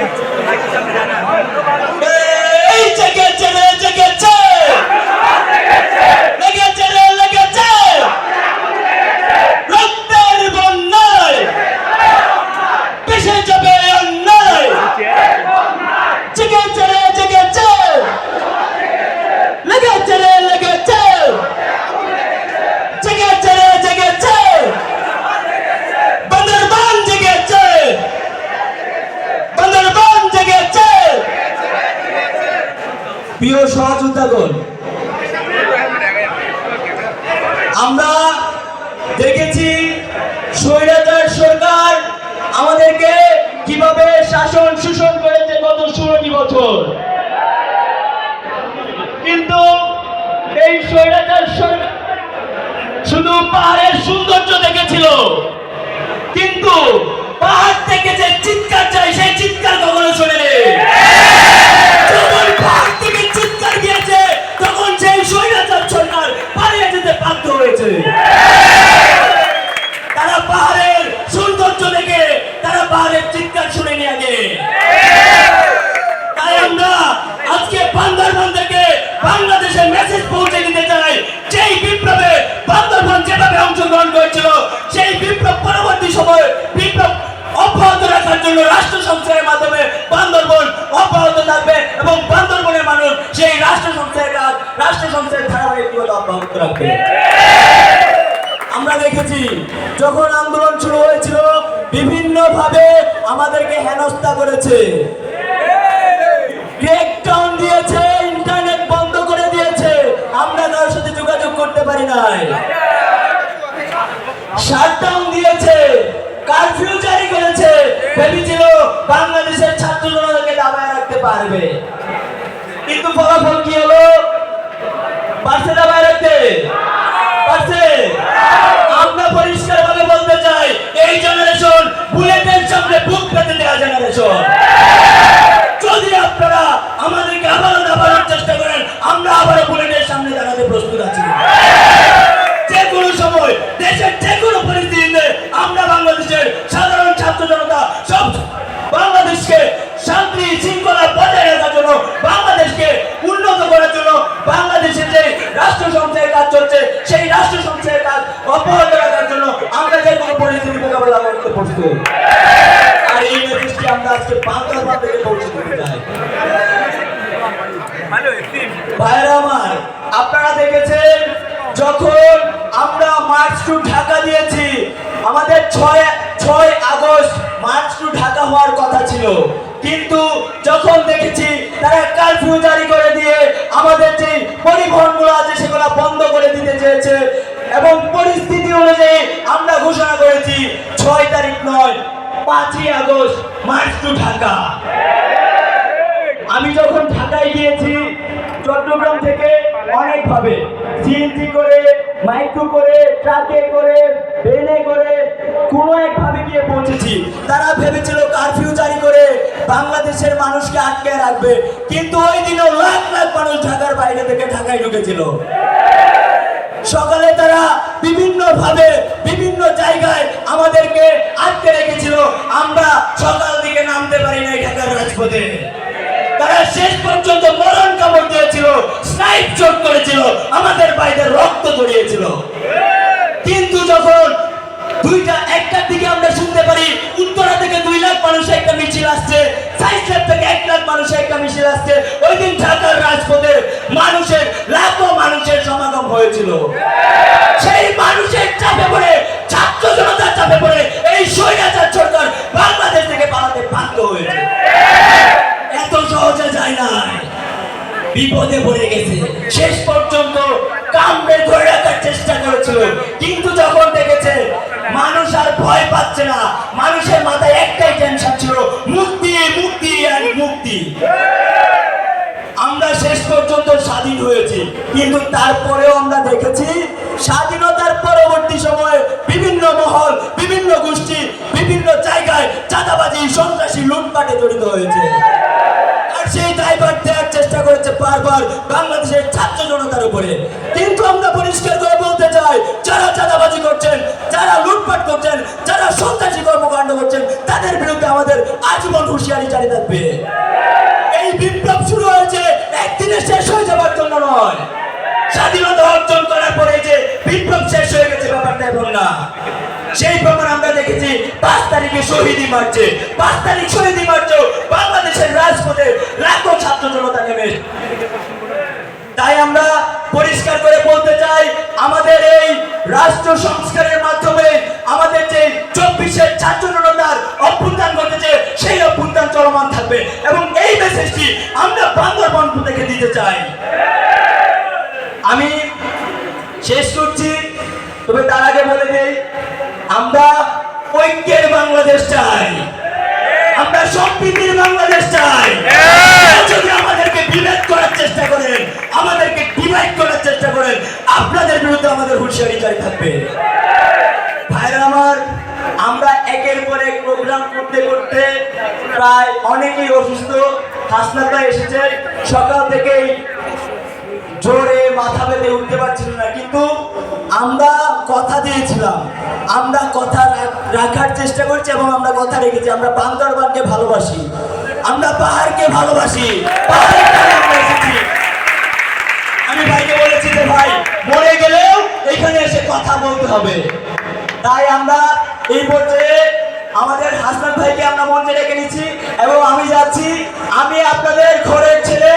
Yeah. প্রিয় সহযোদ্ধাগণ, আমরা দেখেছি স্বৈরাচার সরকার আমাদেরকে কীভাবে শাসন শোষণ করেছে গত ষোলোটি বছর। কিন্তু এই স্বৈরাচার সরকার শুধু পাহাড়ের সৌন্দর্য দেখেছিল, কিন্তু পাহাড় থেকে যে চিৎকার চাই সেই চিৎকার কখনো শোনেনি স্বৈরাচার সরকার পালিয়ে যেতে বাধ্য হয়েছে। তারা পাহাড়ের সৌন্দর্য দেখে, তারা পাহাড়ের চিৎকার শুনেনি আগে। তাই আমরা আজকে বান্দরবান থেকে বাংলাদেশের মেসেজ পৌঁছে দিতে চাই। সেই বিপ্লবে বান্দরবান যেভাবে অংশগ্রহণ করেছিল, সেই বিপ্লব পরবর্তী সময়ে বিপ্লব অব্যাহত রাখার জন্য রাষ্ট্র রাখবে। আমরা দেখেছি, যখন আন্দোলন শুরু হয়েছিল বিভিন্ন ভাবে আমাদেরকে হেনস্থা করেছে। দিয়েছে ইন্টারনেট বন্ধ করে দিয়েছে। আমরা কারোর সাথে যোগাযোগ করতে পারি নাই। শাটডাউন দিয়েছে কারফিউ জারি করেছে। ভেবেছিল বাংলাদেশের ছাত্র জনতাকে দাবায় রাখতে পারবে। কিন্তু ফলাফল কি হলো? পারছে না বাইরেতে? পারছে? আমরা পরিষ্কার ভাবে বলতে চাই, এই জেনারেশন বুলেটের সামনে বুক পেতে দেওয়া জেনারেশন রাখার জন্য আমরা যে কোনো পরিস্থিতি মোকাবেলা করতে প্রস্তুত। আর এই মেসেজটি আমরা আজকে বাংলা থেকে পৌঁছে দিতে চাই। ভাইরা আমার, আপনারা দেখেছেন যখন আমরা মার্চ টু ঢাকা দিয়েছি, আমাদের ছয় ছয় আগস্ট মার্চ টু ঢাকা হওয়ার কথা ছিল। কিন্তু যখন দেখেছি তারা কারফিউ জারি করে আগস্ট মার্চ টু ঢাকা। আমি যখন ঢাকায় গিয়েছি, চট্টগ্রাম থেকে অনেক ভাবে সিএনজি করে মাইক্রো করে ট্রাকে করে ট্রেনে করে, কোনো এক ভাবে গিয়ে পৌঁছেছি। তারা ভেবেছিল কারফিউ জারি করে বাংলাদেশের মানুষকে আটকে রাখবে। কিন্তু ওই দিনও লাখ লাখ মানুষ ঢাকার বাইরে থেকে ঢাকায় ঢুকেছিল। সকালে তারা বিভিন্ন ভাবে বিভিন্ন জায়গায় আমাদেরকে আটকে রেখেছিল। ঢাকার তারা শেষ পর্যন্ত মরণ কামড় দিয়েছিল স্নাইপ চোট করেছিল, আমাদের বাইরে রক্ত জড়িয়েছিল। কিন্তু যখন দুইটা একটার দিকে আমরা শুনতে পারি, উত্তরা থেকে দুই লাখ মানুষের একটা মিছিল আসছে সাইসের থেকে এক লাখ মানুষের একটা মিছিল আসছে, ওই দিন ঢাকার রাজপথে মানুষের, লাখো মানুষের সমাগম হয়েছিল। সেই মানুষের বিপদে পড়ে গেছে। শেষ পর্যন্ত কামড়ে ধরে রাখার চেষ্টা করেছিল। কিন্তু যখন দেখেছে, মানুষ আর ভয় পাচ্ছে না। মানুষের মাথায় একটাই টেনশন ছিল, মুক্তি মুক্তি আর মুক্তি। আমরা শেষ পর্যন্ত স্বাধীন হয়েছি। কিন্তু তারপরেও আমরা দেখেছি, স্বাধীনতার পরবর্তী সময়ে বিভিন্ন মহল, বিভিন্ন গোষ্ঠী, বিভিন্ন জায়গায় চাঁদাবাজি, সন্ত্রাসী লুটপাটে জড়িত হয়েছে। বারবার বাংলাদেশের ছাত্র জনতার উপরে। কিন্তু আমরা পরিষ্কার করে বলতে চাই, যারা চাঁদাবাজি করছেন, যারা লুটপাট করছেন, যারা সন্ত্রাসী কর্মকাণ্ড করছেন, তাদের বিরুদ্ধে আমাদের আজীবন হুঁশিয়ারি জারি থাকবে। এই বিপ্লব শুরু হয়েছে একদিনে শেষ হয়ে যাবার জন্য নয়। স্বাধীনতা অর্জন করার পরে যে বিপ্লব শেষ হয়ে গেছে, ব্যাপারটা এমন না। সেই প্রমাণ আমরা দেখেছি, পাঁচ তারিখে শহীদি মার্চে পাঁচ তারিখ শহীদি মার্চে বাংলাদেশের রাজপথে লাখো ছাত্র জনতা নেমে তাই আমরা পরিষ্কার করে বলতে চাই, আমাদের এই রাষ্ট্র সংস্কারের মাধ্যমে আমাদের যে চব্বিশের ছাত্রনতার অভ্যুত্থান ঘটেছে, সেই অভ্যুত্থান চলমান থাকবে। এবং এই মেসেজটি আমরা বান্দরবন থেকে দিতে চাই। আমি শেষ করছি, তবে তার আগে বলে দেই, আমরা ঐক্যের বাংলাদেশ চাই। আমরা সম্প্রীতির বাংলাদেশ চাই। বিভেদ করার চেষ্টা করেন। আমাদেরকে ডিভাইড করার চেষ্টা করেন। আপনাদের বিরুদ্ধে আমাদের হুঁশিয়ারি জারি থাকবে। ভাইরা আমার, আমরা একের পর এক প্রোগ্রাম করতে করতে প্রায় অনেকেই অসুস্থ। হাসনাতা এসেছে। সকাল থেকেই জোরে মাথা পেতে উঠতে পারছিল না। কিন্তু আমরা কথা দিয়েছিলাম। আমরা কথা রাখার চেষ্টা করছি এবং আমরা কথা রেখেছি। আমরা বান্দরবানকে ভালোবাসি। আমরা পাহাড়কে ভালোবাসি। আমি ভাইকে বলেছি যে, ভাই, মরে গেলেও এখানে এসে কথা বলতে হবে। তাই আমরা এই পর্যায়ে আমাদের হাসনান ভাইকে আমরা মঞ্চে ডেকে নিচ্ছি এবং আমি যাচ্ছি। আমি আপনাদের ঘরের ছেলে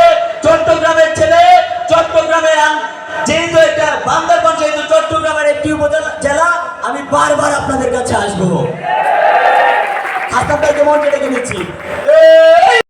আপনাদের কাছে আসব হাসনান ভাইকে মঞ্চে ডেকে নিচ্ছি এই